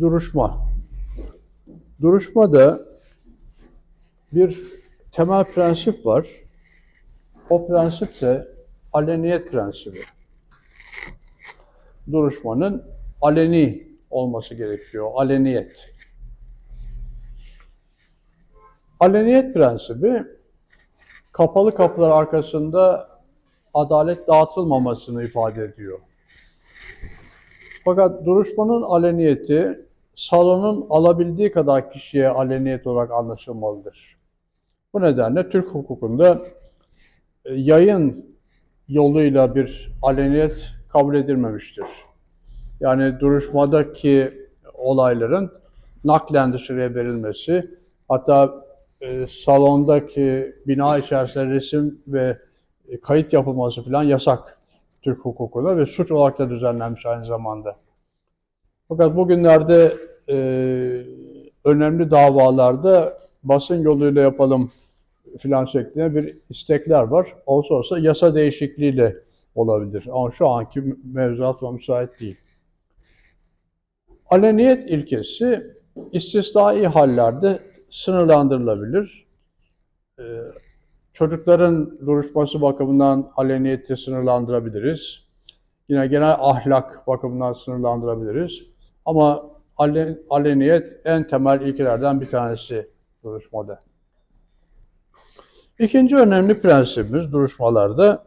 duruşma. Duruşmada bir temel prensip var. O prensip de aleniyet prensibi. Duruşmanın aleni olması gerekiyor. Aleniyet. Aleniyet prensibi kapalı kapılar arkasında adalet dağıtılmamasını ifade ediyor. Fakat duruşmanın aleniyeti salonun alabildiği kadar kişiye aleniyet olarak anlaşılmalıdır. Bu nedenle Türk hukukunda e, yayın yoluyla bir aleniyet kabul edilmemiştir. Yani duruşmadaki olayların naklen dışarıya verilmesi, hatta e, salondaki bina içerisinde resim ve e, kayıt yapılması falan yasak Türk hukukunda ve suç olarak da düzenlenmiş aynı zamanda. Fakat bugünlerde e, önemli davalarda basın yoluyla yapalım filan şeklinde bir istekler var. Olsa olsa yasa değişikliğiyle olabilir. Ama şu anki mevzuat buna müsait değil. Aleniyet ilkesi istisnai hallerde sınırlandırılabilir. Ee, çocukların duruşması bakımından aleniyeti sınırlandırabiliriz. Yine genel ahlak bakımından sınırlandırabiliriz. Ama alen- aleniyet en temel ilkelerden bir tanesi duruşmada. İkinci önemli prensibimiz duruşmalarda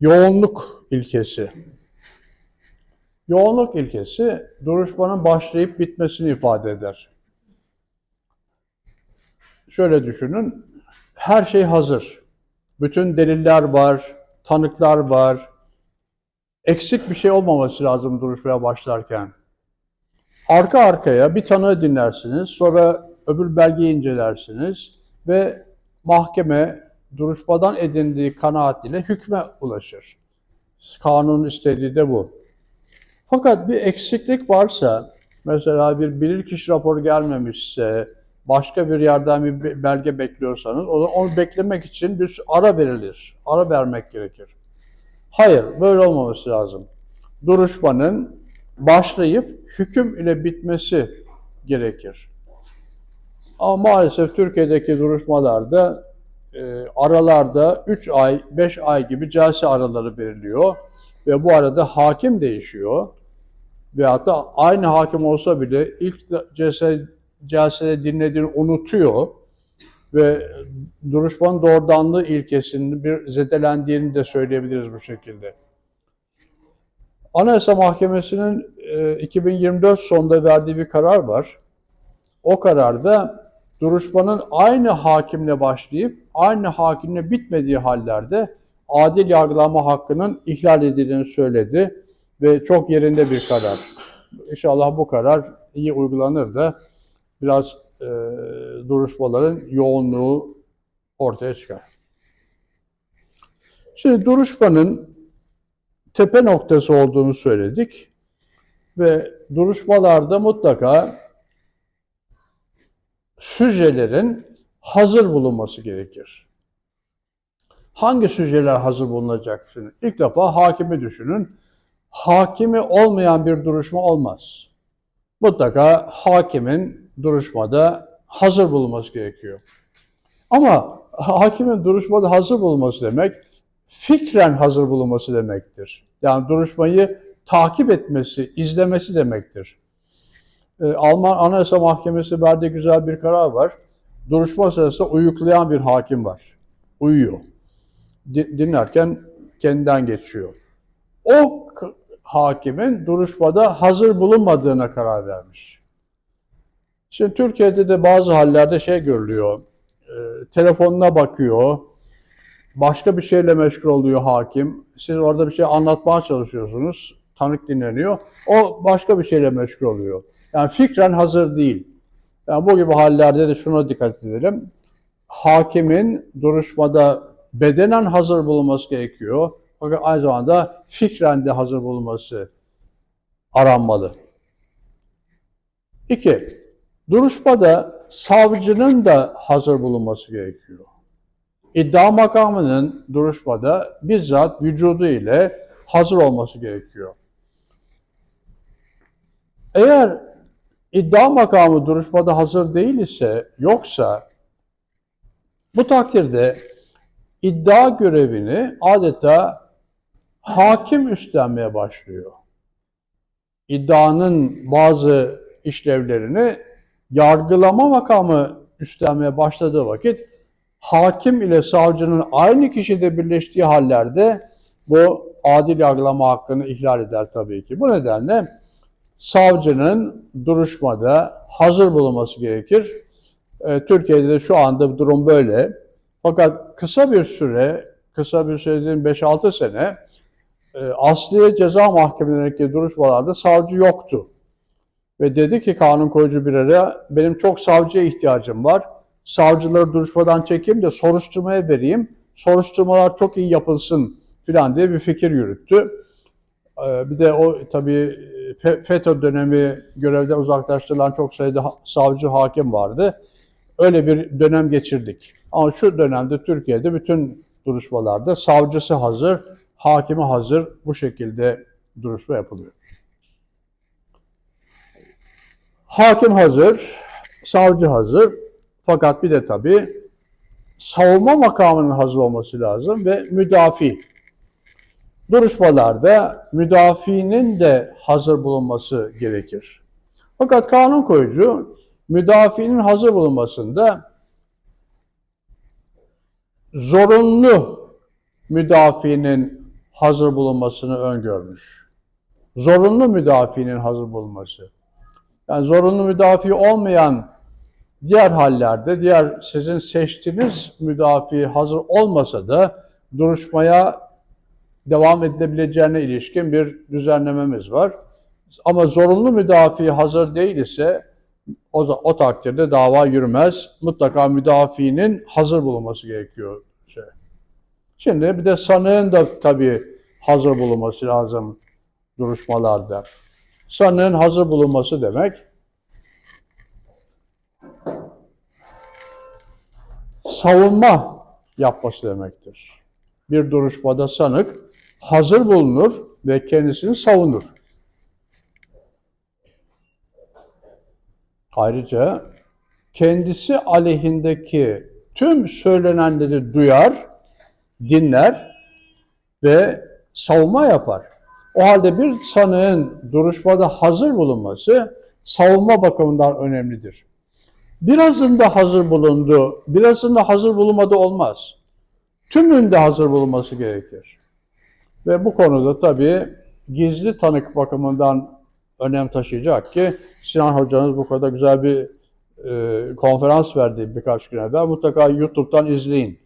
yoğunluk ilkesi. Yoğunluk ilkesi duruşmanın başlayıp bitmesini ifade eder. Şöyle düşünün, her şey hazır. Bütün deliller var, tanıklar var. Eksik bir şey olmaması lazım duruşmaya başlarken. Arka arkaya bir tanığı dinlersiniz, sonra öbür belgeyi incelersiniz ve mahkeme duruşmadan edindiği kanaat ile hükme ulaşır. Kanunun istediği de bu. Fakat bir eksiklik varsa, mesela bir bilirkişi raporu gelmemişse, başka bir yerden bir be- belge bekliyorsanız, o onu beklemek için bir ara verilir. Ara vermek gerekir. Hayır, böyle olmaması lazım. Duruşmanın başlayıp hüküm ile bitmesi gerekir. Ama maalesef Türkiye'deki duruşmalarda e, aralarda 3 ay, 5 ay gibi celse araları veriliyor ve bu arada hakim değişiyor. Veyahut da aynı hakim olsa bile ilk celse, celsede dinlediğini unutuyor ve duruşmanın doğrudanlığı ilkesinin bir zedelendiğini de söyleyebiliriz bu şekilde. Anayasa Mahkemesi'nin e, 2024 sonunda verdiği bir karar var. O kararda duruşmanın aynı hakimle başlayıp aynı hakimle bitmediği hallerde adil yargılama hakkının ihlal edildiğini söyledi ve çok yerinde bir karar. İnşallah bu karar iyi uygulanır da biraz e, duruşmaların yoğunluğu ortaya çıkar. Şimdi duruşmanın tepe noktası olduğunu söyledik ve duruşmalarda mutlaka süjelerin hazır bulunması gerekir. Hangi süjeler hazır bulunacak? Şimdi ilk defa hakimi düşünün. Hakimi olmayan bir duruşma olmaz. Mutlaka hakimin duruşmada hazır bulunması gerekiyor. Ama hakimin duruşmada hazır bulunması demek, fikren hazır bulunması demektir. Yani duruşmayı takip etmesi, izlemesi demektir. Ee, Alman Anayasa Mahkemesi verdiği güzel bir karar var. Duruşma sırasında uyuklayan bir hakim var. Uyuyor. Di- Dinlerken kendinden geçiyor. O hakimin duruşmada hazır bulunmadığına karar vermiş. Şimdi Türkiye'de de bazı hallerde şey görülüyor. e, telefonuna bakıyor. Başka bir şeyle meşgul oluyor hakim. Siz orada bir şey anlatmaya çalışıyorsunuz. Tanık dinleniyor. O başka bir şeyle meşgul oluyor. Yani fikren hazır değil. Yani bu gibi hallerde de şuna dikkat edelim. Hakimin duruşmada bedenen hazır bulunması gerekiyor. Fakat aynı zamanda fikren de hazır bulunması aranmalı. İki, duruşmada savcının da hazır bulunması gerekiyor. İddia makamının duruşmada bizzat vücudu ile hazır olması gerekiyor. Eğer iddia makamı duruşmada hazır değil ise, yoksa bu takdirde iddia görevini adeta hakim üstlenmeye başlıyor. İddianın bazı işlevlerini yargılama makamı üstlenmeye başladığı vakit hakim ile savcının aynı kişide birleştiği hallerde bu adil yargılama hakkını ihlal eder tabii ki. Bu nedenle savcının duruşmada hazır bulunması gerekir. E, Türkiye'de de şu anda durum böyle. Fakat kısa bir süre, kısa bir süre dediğim 5-6 sene e, asliye ceza mahkemelerindeki duruşmalarda savcı yoktu. Ve dedi ki kanun koyucu bir benim çok savcıya ihtiyacım var. Savcıları duruşmadan çekeyim de soruşturmaya vereyim. Soruşturmalar çok iyi yapılsın filan diye bir fikir yürüttü. Ee, Bir de o tabii Fe- FETÖ dönemi görevden uzaklaştırılan çok sayıda savcı hakim vardı. Öyle bir dönem geçirdik. Ama şu dönemde Türkiye'de bütün duruşmalarda savcısı hazır, hakimi hazır bu şekilde duruşma yapılıyor. Hakim hazır, savcı hazır. Fakat bir de tabii savunma makamının hazır olması lazım ve müdafi. Duruşmalarda müdafinin de hazır bulunması gerekir. Fakat kanun koyucu müdafinin hazır bulunmasında zorunlu müdafinin hazır bulunmasını öngörmüş. Zorunlu müdafinin hazır bulunması. Yani zorunlu müdafi olmayan diğer hallerde, diğer sizin seçtiğiniz müdafi hazır olmasa da duruşmaya devam edilebileceğine ilişkin bir düzenlememiz var. Ama zorunlu müdafi hazır değil ise o, o takdirde dava yürümez. Mutlaka müdafinin hazır bulunması gerekiyor. Şey. Şimdi bir de sanığın da tabii hazır bulunması lazım duruşmalarda. Sanığın hazır bulunması demek savunma yapması demektir. Bir duruşmada sanık hazır bulunur ve kendisini savunur. Ayrıca kendisi aleyhindeki tüm söylenenleri duyar, dinler ve savunma yapar. O halde bir sanığın duruşmada hazır bulunması savunma bakımından önemlidir. Birazında hazır bulundu, birazında hazır bulunmadı olmaz. Tümünde hazır bulunması gerekir. Ve bu konuda tabii gizli tanık bakımından önem taşıyacak ki Sinan Hocamız bu kadar güzel bir e, konferans verdi birkaç gün evvel. Mutlaka YouTube'dan izleyin.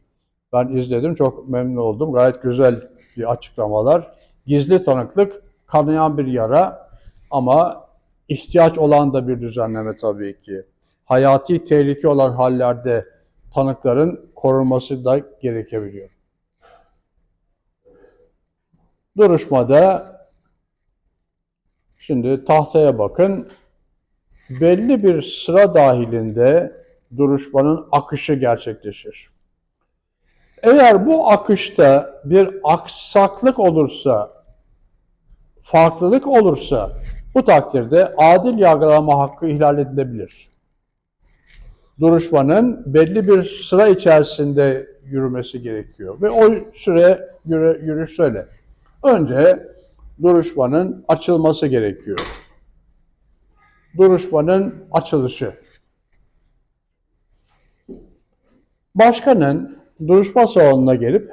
Ben izledim, çok memnun oldum. Gayet güzel bir açıklamalar. Gizli tanıklık kanayan bir yara ama ihtiyaç olan da bir düzenleme tabii ki. Hayati tehlike olan hallerde tanıkların korunması da gerekebiliyor. Duruşmada şimdi tahtaya bakın. Belli bir sıra dahilinde duruşmanın akışı gerçekleşir. Eğer bu akışta bir aksaklık olursa, farklılık olursa bu takdirde adil yargılama hakkı ihlal edilebilir. Duruşmanın belli bir sıra içerisinde yürümesi gerekiyor. Ve o süre yürü, yürüyüş şöyle. Önce duruşmanın açılması gerekiyor. Duruşmanın açılışı. Başkanın duruşma salonuna gelip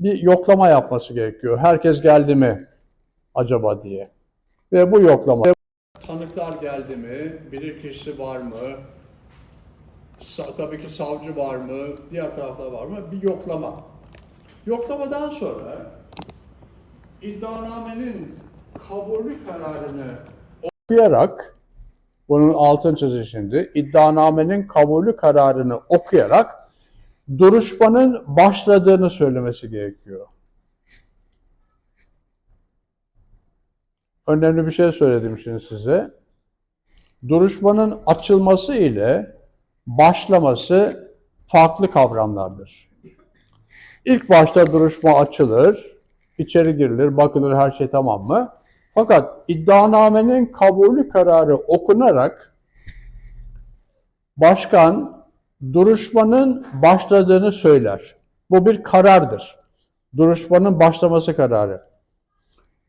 bir yoklama yapması gerekiyor. Herkes geldi mi acaba diye. Ve bu yoklama tanıklar geldi mi? Bilirkişi var mı? Tabii ki savcı var mı? Diğer taraflar var mı? Bir yoklama. Yoklamadan sonra iddianamenin kabulü kararını okuyarak bunun altın çizgi şimdi iddianamenin kabulü kararını okuyarak duruşmanın başladığını söylemesi gerekiyor. Önemli bir şey söyledim şimdi size. Duruşmanın açılması ile başlaması farklı kavramlardır. İlk başta duruşma açılır, içeri girilir, bakılır her şey tamam mı? Fakat iddianamenin kabulü kararı okunarak başkan duruşmanın başladığını söyler. Bu bir karardır. Duruşmanın başlaması kararı.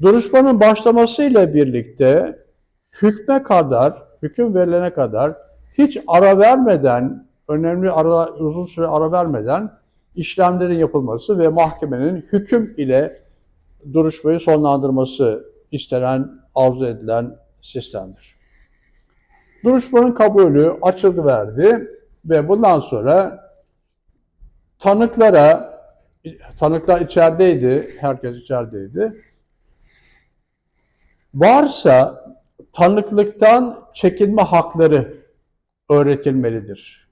Duruşmanın başlamasıyla birlikte hükme kadar, hüküm verilene kadar hiç ara vermeden, önemli ara, uzun süre ara vermeden işlemlerin yapılması ve mahkemenin hüküm ile duruşmayı sonlandırması istenen, arzu edilen sistemdir. Duruşmanın kabulü açıldı verdi ve bundan sonra tanıklara, tanıklar içerideydi, herkes içerideydi. Varsa tanıklıktan çekinme hakları öğretilmelidir.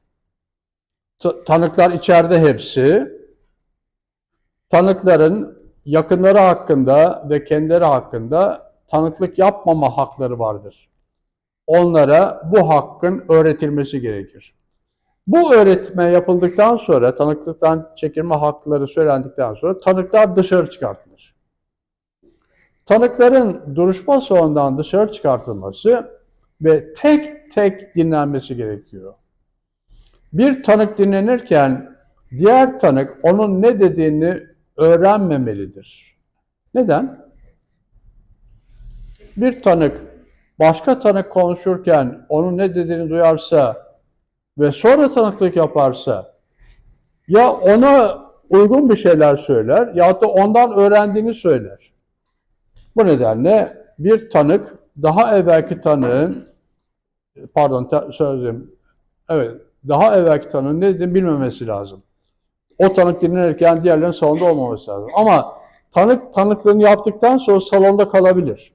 Ta- Tanıklar içeride hepsi. Tanıkların yakınları hakkında ve kendileri hakkında tanıklık yapmama hakları vardır. Onlara bu hakkın öğretilmesi gerekir. Bu öğretme yapıldıktan sonra, tanıklıktan çekilme hakları söylendikten sonra tanıklar dışarı çıkartılır. Tanıkların duruşma salonundan dışarı çıkartılması ve tek tek dinlenmesi gerekiyor. Bir tanık dinlenirken diğer tanık onun ne dediğini öğrenmemelidir. Neden? Bir tanık başka tanık konuşurken onun ne dediğini duyarsa ve sonra tanıklık yaparsa ya ona uygun bir şeyler söyler ya da ondan öğrendiğini söyler. Bu nedenle bir tanık daha evvelki tanığın pardon ta- evet daha evvelki tanığın ne dediğini bilmemesi lazım. O tanık dinlenirken diğerlerinin salonda olmaması lazım. Ama tanık tanıklığını yaptıktan sonra salonda kalabilir.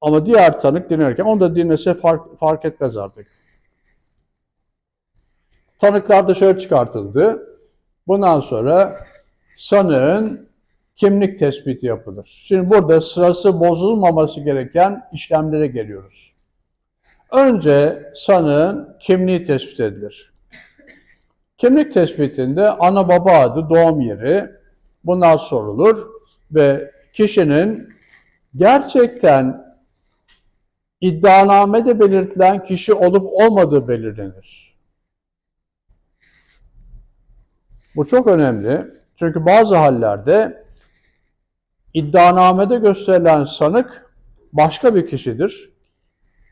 Ama diğer tanık dinlerken onu da dinlese fark, fark etmez artık. Tanıklar dışarı çıkartıldı. Bundan sonra sanığın kimlik tespiti yapılır. Şimdi burada sırası bozulmaması gereken işlemlere geliyoruz. Önce sanığın kimliği tespit edilir. Kimlik tespitinde ana baba adı, doğum yeri bunlar sorulur ve kişinin gerçekten iddianamede belirtilen kişi olup olmadığı belirlenir. Bu çok önemli. Çünkü bazı hallerde iddianamede gösterilen sanık başka bir kişidir.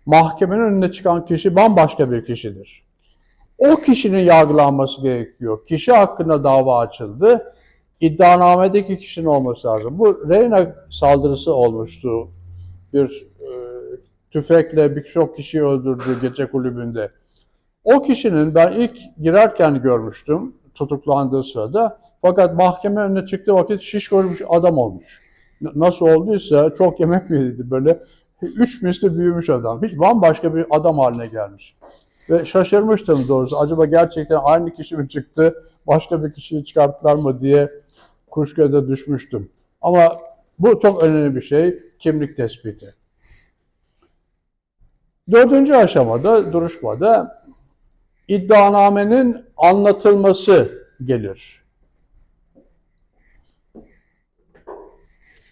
Mahkemenin önüne çıkan kişi bambaşka bir kişidir. O kişinin yargılanması gerekiyor. Kişi hakkında dava açıldı. İddianamedeki kişinin olması lazım. Bu Reyna saldırısı olmuştu. Bir e, tüfekle birçok kişiyi öldürdü gece kulübünde. O kişinin ben ilk girerken görmüştüm tutuklandığı sırada. Fakat mahkeme önüne çıktığı vakit şiş görmüş adam olmuş. Nasıl olduysa çok yemek mi yedi böyle. Üç misli büyümüş adam. Hiç bambaşka bir adam haline gelmiş. Ve şaşırmıştım doğrusu. Acaba gerçekten aynı kişi mi çıktı, başka bir kişiyi çıkarttılar mı diye kuşkuya da düşmüştüm. Ama bu çok önemli bir şey, kimlik tespiti. Dördüncü aşamada, duruşmada iddianamenin anlatılması gelir.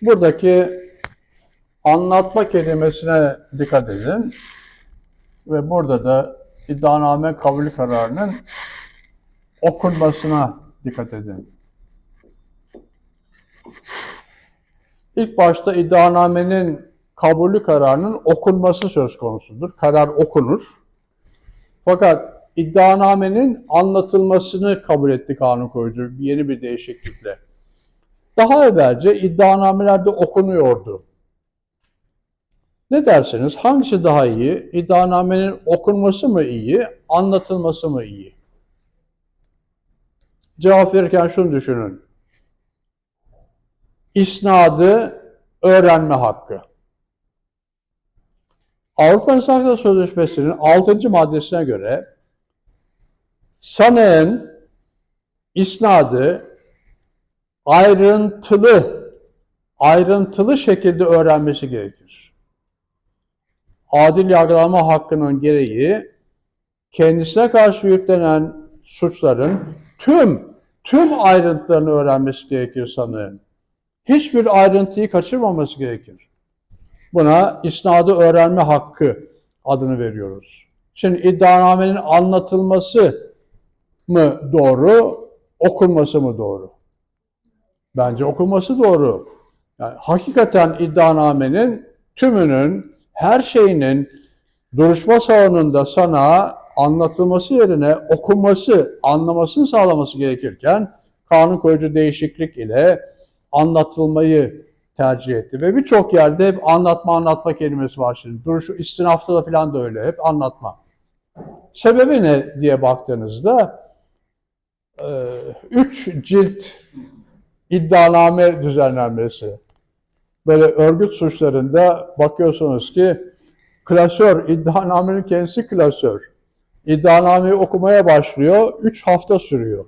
Buradaki anlatma kelimesine dikkat edin. Ve burada da iddianame kabul kararının okunmasına dikkat edin. İlk başta iddianamenin kabulü kararının okunması söz konusudur. Karar okunur. Fakat iddianamenin anlatılmasını kabul etti kanun koyucu yeni bir değişiklikle. Daha evvelce iddianamelerde okunuyordu. Ne dersiniz? Hangisi daha iyi? İddianamenin okunması mı iyi, anlatılması mı iyi? Cevap verirken şunu düşünün. İsnadı öğrenme hakkı. Avrupa İnsan Hakları Sözleşmesi'nin 6. maddesine göre sanığın isnadı ayrıntılı ayrıntılı şekilde öğrenmesi gerekir. Adil yargılama hakkının gereği kendisine karşı yüklenen suçların tüm tüm ayrıntılarını öğrenmesi gerekir sanığın. Hiçbir ayrıntıyı kaçırmaması gerekir. Buna isnadı öğrenme hakkı adını veriyoruz. Şimdi iddianamenin anlatılması mı doğru, okunması mı doğru? Bence okunması doğru. Yani hakikaten iddianamenin tümünün, her şeyinin duruşma salonunda sana anlatılması yerine okunması, anlamasını sağlaması gerekirken kanun koyucu değişiklik ile anlatılmayı tercih etti. Ve birçok yerde hep anlatma anlatma kelimesi var şimdi. Duruş, istinafta da falan da öyle. Hep anlatma. Sebebi ne diye baktığınızda üç cilt iddianame düzenlenmesi. Böyle örgüt suçlarında bakıyorsunuz ki klasör, iddianamenin kendisi klasör. İddianameyi okumaya başlıyor, 3 hafta sürüyor.